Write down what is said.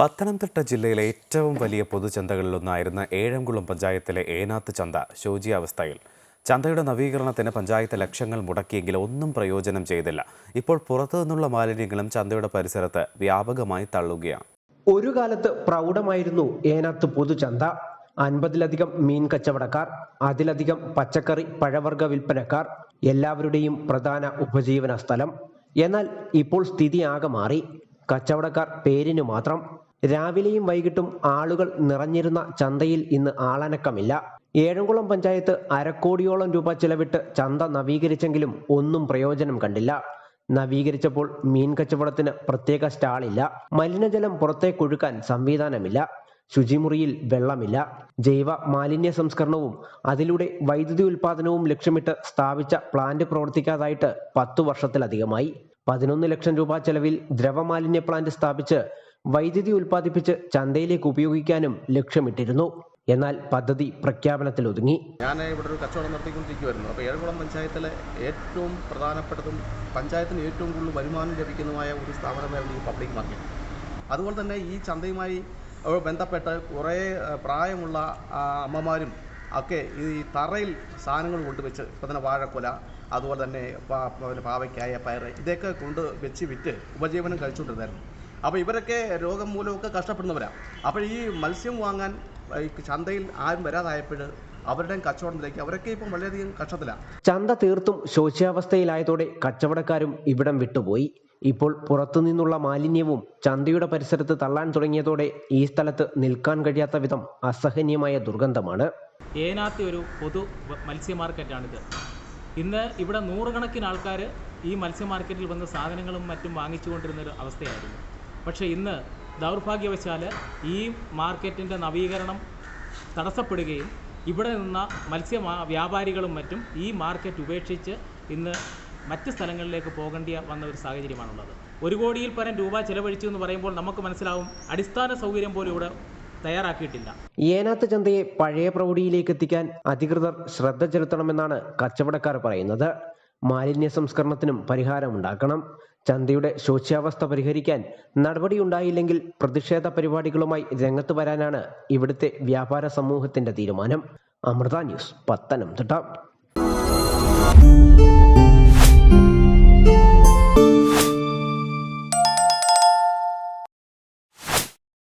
പത്തനംതിട്ട ജില്ലയിലെ ഏറ്റവും വലിയ പൊതുചന്തകളിലൊന്നായിരുന്ന ഏഴംകുളം പഞ്ചായത്തിലെ ഏനാത്ത് ചന്ത ശോചിയാവസ്ഥയിൽ ചന്തയുടെ നവീകരണത്തിന് പഞ്ചായത്ത് ലക്ഷങ്ങൾ മുടക്കിയെങ്കിലും ഒന്നും പ്രയോജനം ചെയ്തില്ല. ഇപ്പോൾ പുറത്തു നിന്നുള്ള മാലിന്യങ്ങളും ചന്തയുടെ പരിസരത്ത് വ്യാപകമായി തള്ളുകയാണ്. ഒരു കാലത്ത് പ്രൗഢമായിരുന്നു ഏനാത്ത് പൊതുചന്ത. അൻപതിലധികം മീൻ കച്ചവടക്കാർ അതിലധികം പച്ചക്കറി പഴവർഗ വിൽപ്പനക്കാർ എല്ലാവരുടെയും പ്രധാന ഉപജീവന സ്ഥലം എന്നാൽ ഇപ്പോൾ സ്ഥിതി ആകെ മാറി. കച്ചവടക്കാർ പേരിന് മാത്രം രാവിലെയും വൈകിട്ടും ആളുകൾ നിറഞ്ഞിരുന്ന ചന്തയിൽ ഇന്ന് ആളനക്കമില്ല. ഏഴംകുളം പഞ്ചായത്ത് അരക്കോടിയോളം രൂപ ചിലവിട്ട് ചന്ത നവീകരിച്ചെങ്കിലും ഒന്നും പ്രയോജനം കണ്ടില്ല. നവീകരിച്ചപ്പോൾ മീൻ കച്ചവടത്തിന് പ്രത്യേക സ്റ്റാളില്ല. മലിനജലം പുറത്തേക്കൊഴുക്കാൻ സംവിധാനമില്ല. ശുചിമുറിയിൽ വെള്ളമില്ല. ജൈവ മാലിന്യ സംസ്കരണവും അതിലൂടെ വൈദ്യുതി ഉൽപാദനവും ലക്ഷ്യമിട്ട് സ്ഥാപിച്ച പ്ലാന്റ് പ്രവർത്തിക്കാതായിട്ട് പത്തു വർഷത്തിലധികമായി. പതിനൊന്ന് ലക്ഷം രൂപ ചെലവിൽ ദ്രവമാലിന്യ പ്ലാന്റ് സ്ഥാപിച്ച് വൈദ്യുതി ഉൽപ്പാദിപ്പിച്ച് ചന്തയിലേക്ക് ഉപയോഗിക്കാനും ലക്ഷ്യമിട്ടിരുന്നു. എന്നാൽ പദ്ധതി പ്രഖ്യാപനത്തിൽ ഒതുങ്ങി ഞാൻ ഇവിടെ ഒരു കച്ചവടം നടത്തിക്കൊണ്ടിരിക്കുമായിരുന്നു അപ്പോൾ ഏഴകുളം പഞ്ചായത്തിലെ ഏറ്റവും പ്രധാനപ്പെട്ടതും പഞ്ചായത്തിന് ഏറ്റവും കൂടുതൽ വരുമാനം ലഭിക്കുന്നതുമായ ഒരു സ്ഥാപനമായിരുന്നു ഈ പബ്ലിക് മാർക്കറ്റ്. അതുപോലെ തന്നെ ഈ ചന്തയുമായി ബന്ധപ്പെട്ട് കുറേ പ്രായമുള്ള അമ്മമാരും ഒക്കെ ഈ തറയിൽ സാധനങ്ങൾ കൊണ്ടുവച്ച് ഇപ്പം തന്നെ വാഴക്കൊല അതുപോലെ തന്നെ പാവയ്ക്കായ പയർ ഇതൊക്കെ കൊണ്ട് വെച്ച് വിറ്റ് ഉപജീവനം കഴിച്ചുകൊണ്ടിരുന്നായിരുന്നു. അപ്പോൾ ഇവരൊക്കെ രോഗം മൂലമൊക്കെ കഷ്ടപ്പെടുന്നവരാ. അപ്പോൾ ഈ മത്സ്യം വാങ്ങാൻ ഈ ചന്തയിൽ ആരും വരാതായപ്പോൾ അവരുടെയും കച്ചവടത്തിലേക്ക് അവരൊക്കെ ഇപ്പം വളരെയധികം കഷ്ടത്തിലാണ് ചന്ത തീർത്തും ശോച്യാവസ്ഥയിലായതോടെ കച്ചവടക്കാരും ഇവിടം വിട്ടുപോയി. ഇപ്പോൾ പുറത്തുനിന്നുള്ള മാലിന്യവും ചന്തയുടെ പരിസരത്ത് തള്ളാൻ തുടങ്ങിയതോടെ ഈ സ്ഥലത്ത് നിൽക്കാൻ കഴിയാത്ത വിധം അസഹനീയമായ ദുർഗന്ധമാണ്. ഏനാത്തി ഒരു പൊതു മത്സ്യ മാർക്കറ്റാണിത്. ഇന്ന് ഇവിടെ നൂറുകണക്കിന് ആൾക്കാർ ഈ മത്സ്യ മാർക്കറ്റിൽ വന്ന് സാധനങ്ങളും മറ്റും വാങ്ങിച്ചുകൊണ്ടിരുന്ന ഒരു അവസ്ഥയായിരുന്നു. പക്ഷേ ഇന്ന് ദൗർഭാഗ്യവശാൽ ഈ മാർക്കറ്റിന്റെ നവീകരണം തടസ്സപ്പെടുകയും ഇവിടെ നിന്ന മത്സ്യ വ്യാപാരികളും മറ്റും ഈ മാർക്കറ്റ് ഉപേക്ഷിച്ച് ഇന്ന് മറ്റ് സ്ഥലങ്ങളിലേക്ക് പോകേണ്ടി വന്ന ഒരു സാഹചര്യമാണുള്ളത്. ഒരു കോടിയിൽ പരം രൂപ ചെലവഴിച്ചു എന്ന് പറയുമ്പോൾ നമുക്ക് മനസ്സിലാവും അടിസ്ഥാന സൗകര്യം പോലും ഇവിടെ തയ്യാറാക്കിയിട്ടില്ല. ഏനാത്ത് ചന്തയെ പഴയ പ്രൗഢിയിലേക്ക് എത്തിക്കാൻ അധികൃതർ ശ്രദ്ധ ചെലുത്തണമെന്നാണ് കച്ചവടക്കാർ പറയുന്നത്. മാലിന്യ സംസ്കരണത്തിനും പരിഹാരമുണ്ടാക്കണം ചന്തയുടെ ശോച്യാവസ്ഥ പരിഹരിക്കാൻ നടപടിയുണ്ടായില്ലെങ്കിൽ പ്രതിഷേധ പരിപാടികളുമായി രംഗത്ത് വരാനാണ് ഇവിടുത്തെ വ്യാപാര സമൂഹത്തിന്റെ തീരുമാനം. അമൃത ന്യൂസ് പത്തനംതിട്ട.